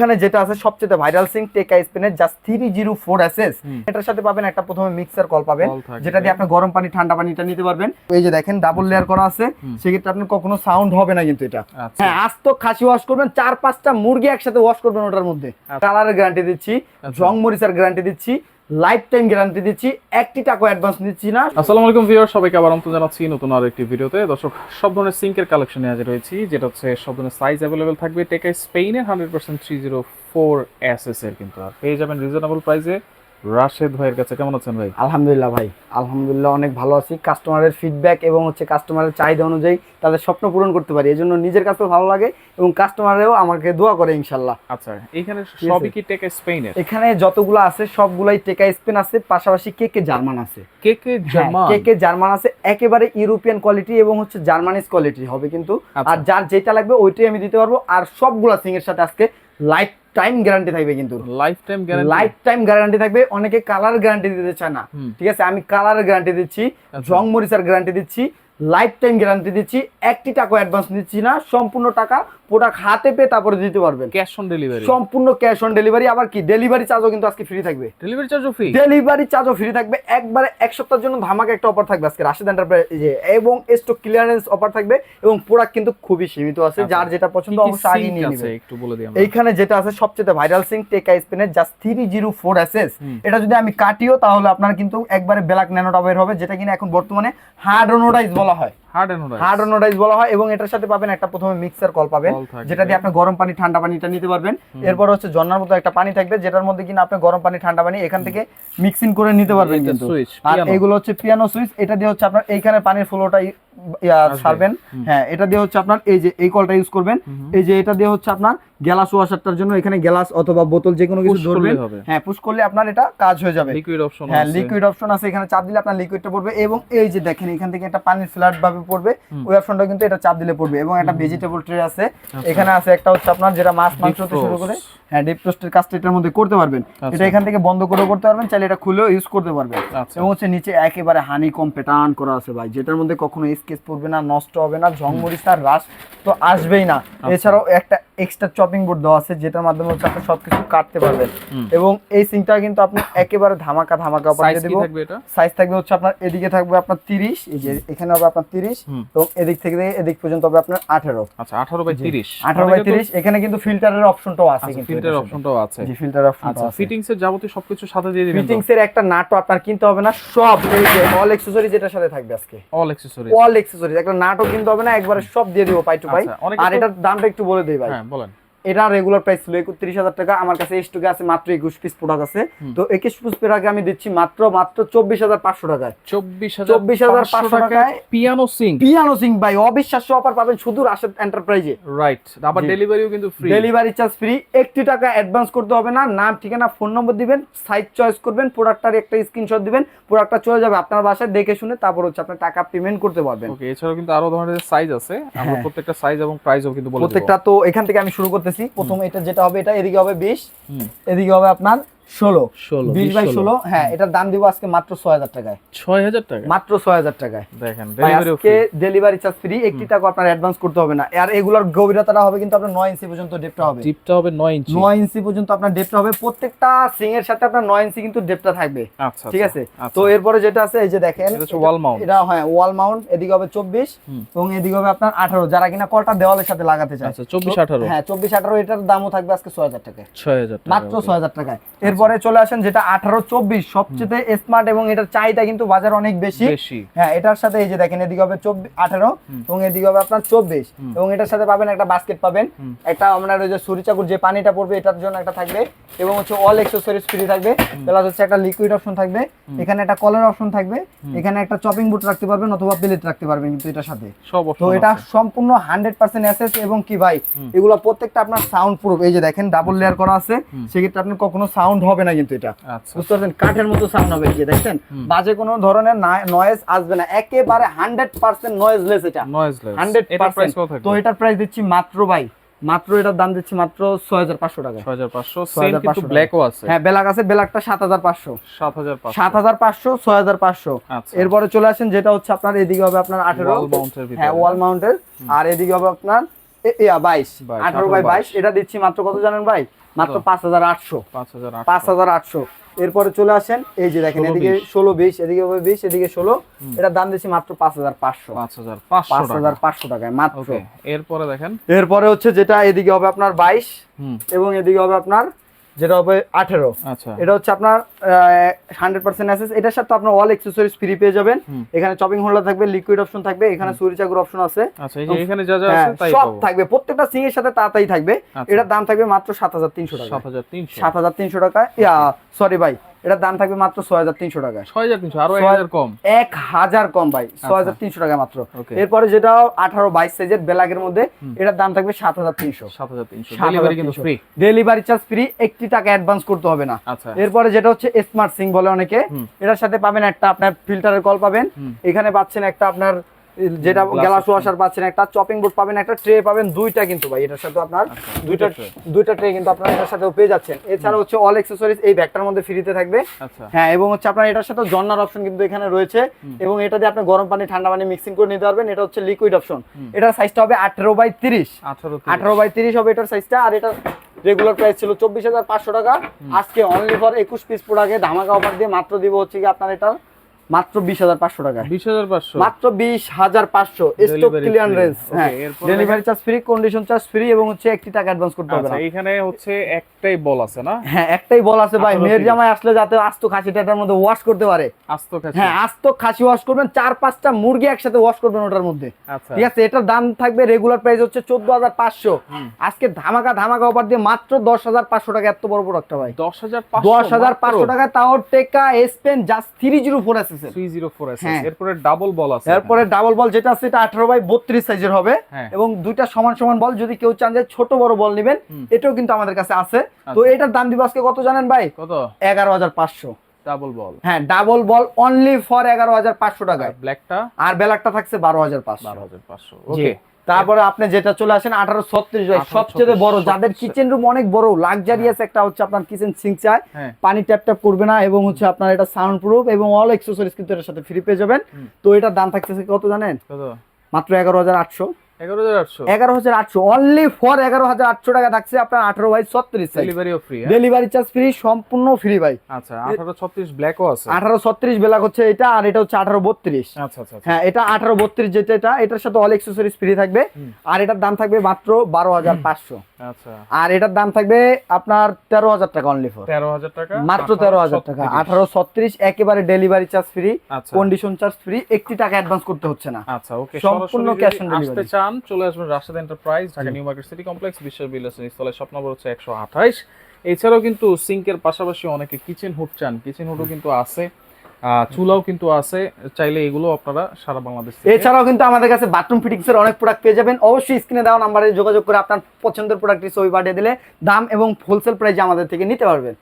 এখানে যেটা আছে সবচেয়ে ভাইরাল সিং টেকা স্পেনের just three zero four SS এটার সাথে পাবেন একটা প্রথমে মিক্সার কল পাবেন যেটা দিয়ে আপনি গরম পানি ঠান্ডা পানিটা নিতে পারবেন। এই যে দেখেন ডাবল লেয়ার করা আছে সেক্ষেত্রে আপনার কখনো সাউন্ড হবে না কিন্তু এটা। আচ্ছা। হ্যাঁ আজ তো খাসি ওয়াশ করবেন চার পাঁচটা মুরগি একসাথে ওয়াশ করবেন ওটার মধ্যে। কালার কালারের গ্যারান্টি দিচ্ছি জং মরিচার গ্যারান্টি দিচ্ছি লাইফ টাইম গ্যারান্টি দিচ্ছি, একটি টাকা অ্যাডভান্স দিচ্ছি না। আসসালামু আলাইকুম ভিউয়ার সবাইকে আবার অন্ত জানাচ্ছি নতুন আর একটি ভিডিওতে। দর্শক, সব ধরনের সিঙ্কের কালেকশনে আজ রয়েছি যেটা হচ্ছে সব ধরনের সাইজ অ্যাভেলেবেল থাকবে। টেকা স্পেনের hundred percent three zero four S S এর কিন্তু আর পেয়ে যাবেন রিজনেবল প্রাইসে রাশেদ ভাইয়ের কাছে কেমন আছেন ভাই? আলহামদুলিল্লাহ ভাই আলহামদুলিল্লাহ অনেক ভালো আছি। কাস্টমারের ফিডব্যাক এবং হচ্ছে কাস্টমারের চাহিদা অনুযায়ী তাদের স্বপ্ন পূরণ করতে পারি। এজন্য নিজের কাছেও ভালো লাগে এবং কাস্টমারেও আমাকে দোয়া করে ইনশাল্লাহ। আচ্ছা এইখানে সবই কি টেকা স্পেনের? এখানে যতগুলো আছে সবগুলাই টেকা স্পেন আছে পাশাপাশি কে কে জার্মান আছে? কে কে জার্মান? কে কে জার্মান আছে একেবারে ইউরোপিয়ান কোয়ালিটি এবং হচ্ছে জার্মানিজ কোয়ালিটি হবে কিন্তু। আচ্ছা। আর যার যেটা লাগবে ওইটাই আমি দিতে পারব। আর সবগুলা সিং এর সাথে আজকে লাইফ টাইম গ্যারান্টি থাকবে কিন্তু। Life time guarantee life time guarantee থাকবে অনেকে কালার গ্যারান্টি দিতে চায় না। ঠিক আছে আমি কালার গ্যারান্টি দিচ্ছি। জং মরিচার গ্যারান্টি দিচ্ছি লাইফ টাইম গ্যারান্টি দিচ্ছি একটি টাকা অ্যাডভান্স দিচ্ছি না সম্পূর্ণ টাকা প্রোডাক্ট হাতে পেয়ে তারপরে দিতে পারবেন। ক্যাশ অন ডেলিভারি সম্পূর্ণ ক্যাশ অন ডেলিভারি আবার কি? ডেলিভারি চার্জও কিন্তু আজকে ফ্রি থাকবে। ডেলিভারি চার্জও ফ্রি ডেলিভারি চার্জও ফ্রি থাকবে। একবারে এক সপ্তাহের জন্য ধামাকা একটা অফার থাকবে আজকে। রাশিদ এন্টারপ্রাইজে এবং স্টক ক্লিয়ারেন্স অফার থাকবে এবং প্রোডাক্ট কিন্তু খুবই সীমিত আছে। যার যেটা পছন্দ অবশ্যই আগে নিয়ে নেবে একটু বলে দিই আমরা এইখানে যেটা আছে সবচেয়ে ভাইরাল সিং টেকা স্পেনের just three zero four SS এটা যদি আমি কাটিও তাহলে আপনার কিন্তু একবারে ব্ল্যাক ন্যানোটা বের হবে যেটা কিনা এখন বর্তমানে হার্ড ওনোডাইজ বলা হয়। হার্ড এন্ড বলা হয় এবং এটার সাথে পাবেন একটা প্রথমে মিক্সার কল পাবেন যেটা দিয়ে আপনি গরম পানি ঠান্ডা পানিটা নিতে পারবেন। এরপর হচ্ছে ঝর্ণার মতো একটা পানি থাকবে যেটার মধ্যে কিনা আপনি গরম পানি ঠান্ডা পানি এখান থেকে মিক্সিং করে নিতে পারবেন কিন্তু। আর এগুলো হচ্ছে পিয়ানো সুইচ এটা দিয়ে হচ্ছে আপনার এইখানে পানির ফ্লোটা ছাড়বেন। হ্যাঁ এটা দিয়ে হচ্ছে আপনার এই যে এই কলটা ইউজ করবেন। এই যে এটা দিয়ে হচ্ছে আপনার গ্যালাস ওয়াশারটার জন্য এখানে গ্যালাস অথবা বোতল যে কোনো কিছু ধরবেন হ্যাঁ পুশ করলে আপনার এটা কাজ হয়ে যাবে। লিকুইড অপশন হ্যাঁ লিকুইড অপশন আছে। এখানে চাপ দিলে আপনার লিকুইডটা পড়বে এবং এই যে দেখেন এখান থেকে একটা পানির ফ্ল্যাট ভাবে পড়বে। ওই অপশনটা কিন্তু এটা চাপ দিলে পড়বে এবং একটা ভেজিটেবল ট্রে আছে। এখানে আছে একটা হচ্ছে আপনার যেটা মাছ মাংস থেকে শুরু করে। হ্যাঁ ডিপ টোস্টের কাজটা এটার মধ্যে করতে পারবেন। এটা এখান থেকে বন্ধ করেও করতে পারবেন চাইলে এটা খুলেও ইউজ করতে পারবেন। আচ্ছা। এবং হচ্ছে নিচে একেবারে হানি কম প্যাটার্ন করা আছে ভাই। যেটার মধ্যে কখনো স্কেচ পড়বে না নষ্ট হবে না ঝংমরিচ আর রাস তো আসবেই না। আচ্ছা। এছাড়াও একটা এক্সট্রা চপিং বোর্ড দেওয়া আছে যেটার মাধ্যমে হচ্ছে আপনি সবকিছু কাটতে পারবেন। এবং এই সিংটা কিন্তু আপনি একেবারে ধামাকা ধামাকা অফার দিয়ে দেবো। সাইজ থাকবে হচ্ছে আপনার এদিকে থাকবে আপনার তিরিশ এই যে এখানে হবে আপনার তিরিশ হুম। এবং এদিক থেকে এদিক পর্যন্ত হবে আপনার আঠেরো। আচ্ছা 18 বাই 30 আঠারো বাই তিরিশ এখানে কিন্তু ফিল্টারের অপশনটাও আছে কিন্তু ফিল্টার অপশনটাও আছে। জি ফিল্টার আচ্ছা অপশনটাও আছে। ফিটিংস এর যাবতীয় সবকিছু সাথে দিয়ে দিবেন ফিটিংস এর একটা নাটও আপনার কিনতে হবে না সব এই যে অল অ্যাকসেসরি যেটার সাথে থাকবে আজকে। অল অ্যাকসেসরি অল অ্যাকসেসরি একটা নাটও কিনতে হবে না একবারে সব দিয়ে দিব পাই টু পাই আচ্ছা, আর এটার দামটা একটু বলে দেই ভাই। হ্যাঁ বলেন। এটা রেগুলার প্রাইস ছিল একত্রিশ হাজার টাকা। আমার কাছে স্টকে আছে মাত্র একুশ পিস প্রোডাক্ট আছে। তো একুশ পিস প্রোডাক্ট আমি দিচ্ছি মাত্র মাত্র চব্বিশ হাজার পাঁচশো টাকায়। 24500 24,500 টাকায় পিয়ানো সিং পিয়ানো সিং ভাই। অবিশ্বাস্য অফার পাবেন শুধু রাশেদ এন্টারপ্রাইজে রাইট আবার ডেলিভারিও কিন্তু ফ্রি ডেলিভারি চার্জ ফ্রি একটি টাকা অ্যাডভান্স করতে হবে না। নাম ঠিকানা ফোন নম্বর দিবেন সাইজ চয়েস করবেন প্রোডাক্টটার একটা স্ক্রিনশট দিবেন প্রোডাক্টটা চলে যাবে আপনার বাসায় দেখে শুনে তারপর হচ্ছে আপনার টাকা পেমেন্ট করতে পারবেন। ওকে এছাড়াও কিন্তু আরও ধরনের সাইজ আছে। আমরা প্রত্যেকটা সাইজ এবং প্রাইসও কিন্তু প্রত্যেকটা তো এখান থেকে আমি শুরু করতেছি প্রথম এটা যেটা হবে এটা এদিকে হবে বিশ এদিকে হবে আপনার ষোলো। 16, বিশ বাই ষোলো। হ্যাঁ এটার দাম দিব আজকে মাত্র ছয় হাজার টাকায়। 6000 টাকা মাত্র ছয় হাজার টাকায়। দেখেন আজকে ডেলিভারি চার্জ ফ্রি একটি টাকা আপনার অ্যাডভান্স করতে হবে না। আর এগুলোর গভীরতাটা হবে কিন্তু আপনার নয় ইঞ্চি পর্যন্ত ডেপটা হবে। হবে 9 ইঞ্চি। নয় ইঞ্চি পর্যন্ত আপনার ডেপটা হবে। প্রত্যেকটা সিং এর সাথে আপনার নয় ইঞ্চি কিন্তু ডেপটা থাকবে। আচ্ছা ঠিক আছে? আচ্ছা। তো এরপরে যেটা আছে এই যে দেখেন wall mount। এটা হ্যাঁ ওয়াল মাউন্ট এদিকে হবে চব্বিশ এবং এদিকে হবে আপনার আঠারো। যারা কিনা কলটা দেওয়ালের সাথে লাগাতে চায়। আচ্ছা 24 18 হ্যাঁ চব্বিশ আঠারো এটার দামও থাকবে আজকে ছয় হাজার টাকায়। 6000 টাকা মাত্র ছয় হাজার টাকায়। এরপরে চলে আসেন যেটা আঠারো চব্বিশ সবচেয়ে স্মার্ট এবং এটার চাহিদা কিন্তু বাজার অনেক বেশি। হ্যাঁ এটার সাথে এই যে দেখেন এদিকে হবে চব্বিশ আঠারো এবং এদিকে হবে আপনার চব্বিশ। এবং এটার সাথে পাবেন একটা বাস্কেট পাবেন। একটা আপনার ওই যে সুরি চাকুর যে পানিটা পড়বে এটার জন্য একটা থাকবে। এবং হচ্ছে অল এক্সেসরিজ ফ্রি থাকবে। প্লাস হচ্ছে একটা লিকুইড অপশন থাকবে। এখানে একটা কলার অপশন থাকবে। এখানে একটা চপিং বুট রাখতে পারবেন অথবা প্লেট রাখতে পারবেন কিন্তু এটার সাথে। তো এটা সম্পূর্ণ হান্ড্রেড পার্সেন্ট অ্যাসেস এবং কি ভাই? এগুলো প্রত্যেকটা আপনার সাউন্ড প্রুফ এই যে দেখেন ডাবল লেয়ার করা আছে। সেক্ষেত্রে আপনার কখনো সাউন্ড হবে না কিন্তু এটা। আচ্ছা। বুঝতে পারছেন? কাঠের মতো সাউন্ড হবে এই যে দেখছেন? বাজে কোনো ধরনের নয়েজ আসবে না। একেবারে হান্ড্রেড পার্সেন্ট নয়েজলেস এটা। হান্ড্রেড এটা প্রাইস কত থাকবে? তো এটার প্রাইস দিচ্ছি মাত্র ভাই মাত্র এটার দাম দিচ্ছি মাত্র ছয় হাজার পাঁচশো টাকা। 6500 সেম কিন্তু 6500 ব্ল্যাকও আছে। হ্যাঁ বেলাক আছে বেলাকটা সাত হাজার পাঁচশো। 7500 সাত হাজার পাঁচশো ছয় হাজার পাঁচশো। আচ্ছা। এরপরে চলে আসেন যেটা হচ্ছে আপনার এদিকে হবে আপনার আঠেরো। হ্যাঁ ওয়াল মাউন্টের আর এদিকে হবে আপনার বাইশ, আঠারো বাই বাইশ। এটা দিচ্ছি মাত্র কত জানেন ভাই? মাত্র পাঁচ হাজার আটশো। পাঁচ হাজার আটশো। এরপরে চলে আসেন এই যে দেখেন এদিকে ষোলো বিশ এদিকে হবে বিশ এদিকে ষোলো। এটা দাম দিচ্ছি মাত্র পাঁচ হাজার পাঁচশো। পাঁচ হাজার পাঁচশো টাকায় মাত্র। এরপরে দেখেন। এরপরে হচ্ছে যেটা এদিকে হবে আপনার বাইশ এবং এদিকে হবে আপনার যেটা হবে আঠেরো। আচ্ছা। এটা হচ্ছে আপনার হান্ড্রেড পার্সেন্ট অ্যাসেস এটার সাথে আপনার অল এক্সেসরিজ ফ্রি পেয়ে যাবেন। এখানে চপিং হোল্ডার থাকবে লিকুইড অপশন থাকবে এখানে সুরি চাকুর অপশন আছে। আচ্ছা এখানে যা যা হ্যাঁ, সব থাকবে। প্রত্যেকটা সিং এর সাথে তাড়াতাড়ি থাকবে। আচ্ছা। এটার দাম থাকবে মাত্র সাত হাজার তিনশো টাকা। সাত হাজার তিনশো। টাকা। ইয়া সরি ভাই এটার দাম থাকবে মাত্র ছয় হাজার তিনশো টাকা। ছয় হাজার তিনশো আরও হাজার কম? এক হাজার কম ভাই ছয় হাজার তিনশো টাকা মাত্র। এরপরে যেটা আঠারো বাইশ সাইজের ব্ল্যাকের মধ্যে এটার দাম থাকবে সাত হাজার তিনশো। সাত হাজার তিনশো। ডেলিভারি চার্জ ফ্রি একটি টাকা অ্যাডভান্স করতে হবে না। আচ্ছা। এরপরে যেটা হচ্ছে স্মার্ট সিং বলে অনেকে এটার সাথে পাবেন একটা আপনার ফিল্টারের কল পাবেন। এখানে পাচ্ছেন একটা আপনার যেটা গ্লাস ওয়াশার পাচ্ছেন একটা চপিং বোর্ড পাবেন একটা ট্রে পাবেন দুইটা কিন্তু ভাই এটার সাথে আপনার আচ্ছা, দুইটা দুইটা ট্রে কিন্তু আপনারা এটার সাথেও পেয়ে যাচ্ছেন। এছাড়া হচ্ছে অল অ্যাক্সেসরিজ এই ব্যাগটার মধ্যে ফ্রিতে থাকবে। আচ্ছা। হ্যাঁ এবং হচ্ছে আপনার এটার সাথে জন্নার অপশন কিন্তু এখানে রয়েছে। এবং এটা দিয়ে আপনি গরম পানি ঠান্ডা পানি মিক্সিং করে নিতে পারবেন। এটা হচ্ছে লিকুইড অপশন এটার সাইজটা হবে আঠেরো বাই তিরিশ। আঠারো আঠারো বাই তিরিশ হবে এটার সাইজটা আর এটা রেগুলার প্রাইস ছিল চব্বিশ হাজার পাঁচশো টাকা। আজকে অনলি ফর একুশ পিস প্রোডাক্টে ধামাকা অফার দিয়ে মাত্র দিব হচ্ছে কি আপনার এটা মাত্র বিশ হাজার পাঁচশো টাকা বিশ হাজার পাঁচশো। মাত্র বিশ হাজার পাঁচশো। স্টক ক্লিয়ারেন্স হ্যাঁ। Delivery charge free condition charge free এবং হচ্ছে একটি টাকা অ্যাডভান্স করতে হবে আচ্ছা না এইখানে হচ্ছে একটাই বল আছে না? হ্যাঁ একটাই বল আছে ভাই। মেয়ের জামাই আসলে যাতে আস্ত খাসিটার মধ্যে ওয়াশ করতে পারে। আস্ত কাছে হ্যাঁ আস্ত খাসি ওয়াশ করবেন চার পাঁচটা মুরগি একসাথে ওয়াশ করবেন ওটার মধ্যে। আচ্ছা। ঠিক আছে এটার দাম থাকবে রেগুলার প্রাইস হচ্ছে চোদ্দ হাজার পাঁচশো। আজকে ধামাকা ধামাকা অফার দিয়ে মাত্র দশ হাজার পাঁচশো টাকা এত বড় প্রোডাক্টটা ভাই। দশ হাজার দশ হাজার পাঁচশো টাকা তাও Teka Spain just three zero four আছে ফোর আছে। হ্যাঁ। এরপরে ডাবল বল আছে এরপরে ডাবল বল যেটা আছে এটা আঠারো বাই বত্রিশ সাইজের হবে। হ্যাঁ। এবং দুইটা সমান সমান বল যদি কেউ চান যে ছোট বড় বল নেবেন এটাও কিন্তু আমাদের কাছে আছে। তো আচ্ছা। এটার দাম দিব আজকে কত জানেন ভাই? কত? এগারো হাজার পাঁচশো। ডাবল বল হ্যাঁ ডাবল বল অনলি ফর এগারো হাজার পাঁচশো টাকায়। ব্ল্যাকটা আর ব্ল্যাকটা থাকছে বারো হাজার পাঁচশো। বারো হাজার পাঁচশো। জি। ওকে তারপরে আপনি যেটা চলে আসেন আঠারো ছত্রিশ সবচেয়ে বড় যাদের কিচেন রুম অনেক বড় লাক্সারিয়াস একটা হচ্ছে আপনার কিচেন সিং চায় হ্যাঁ। পানি ট্যাপ ট্যাপ করবে না এবং হচ্ছে আপনার এটা সাউন্ড প্রুফ এবং অল এক্সেসরিজ কিন্তু এটার সাথে ফ্রি পেয়ে যাবেন। তো এটার দাম থাকতেছে কত জানেন? মাত্র এগারো হাজার আটশো। এগারো হাজার আটশো। এগারো অনলি ফর এগারো হাজার আটশো টাকা থাকছে আপনার আঠারো বাই ছত্রিশ ডেলিভারিও ফ্রি ডেলিভারি চার্জ ফ্রি সম্পূর্ণ ফ্রি ভাই। আচ্ছা আঠারো ছত্রিশ ব্ল্যাকও আছে। আঠারো ছত্রিশ বেলাক হচ্ছে এটা আর এটা হচ্ছে আঠারো বত্রিশ। আচ্ছা আচ্ছা আচ্ছা। হ্যাঁ এটা আঠারো বত্রিশ যেটা এটা এটার সাথে অল এক্সেসরিজ ফ্রি থাকবে। আর এটার দাম থাকবে মাত্র বারো হাজার পাঁচশো। আচ্ছা। আর এটার দাম থাকবে আপনার তেরো হাজার টাকা অনলি ফর তেরো হাজার টাকা? মাত্র তেরো হাজার টাকা। আঠারো ছত্রিশ একেবারে delivery charge free condition charge free একটি টাকা অ্যাডভান্স করতে হচ্ছে না। আচ্ছা ওকে সম্পূর্ণ on আসতে delivery। চান চলে আসবেন Rashed enterprise Dhaka new market city complex বিশ্ব বিলাসন স্থলে শপ নম্বর হচ্ছে একশো আঠাইশ এছাড়াও কিন্তু সিঙ্কের পাশাপাশি অনেকে কিচেন হুড চান। কিচেন হুডও কিন্তু আছে। চুলাও কিন্তু আছে। চাইলে এগুলো আপনারা সারা বাংলাদেশ এছাড়াও কিন্তু আমাদের কাছে বাথরুম ফিটিংস এর অনেক প্রোডাক্ট পেয়ে যাবেন। অবশ্যই স্ক্রিনে দেওয়া নাম্বারে যোগাযোগ করে আপনার পছন্দের প্রোডাক্টটি ছবি পাঠিয়ে দিলে দাম এবং হোলসেল প্রাইসে আমাদের থেকে নিতে পারবেন।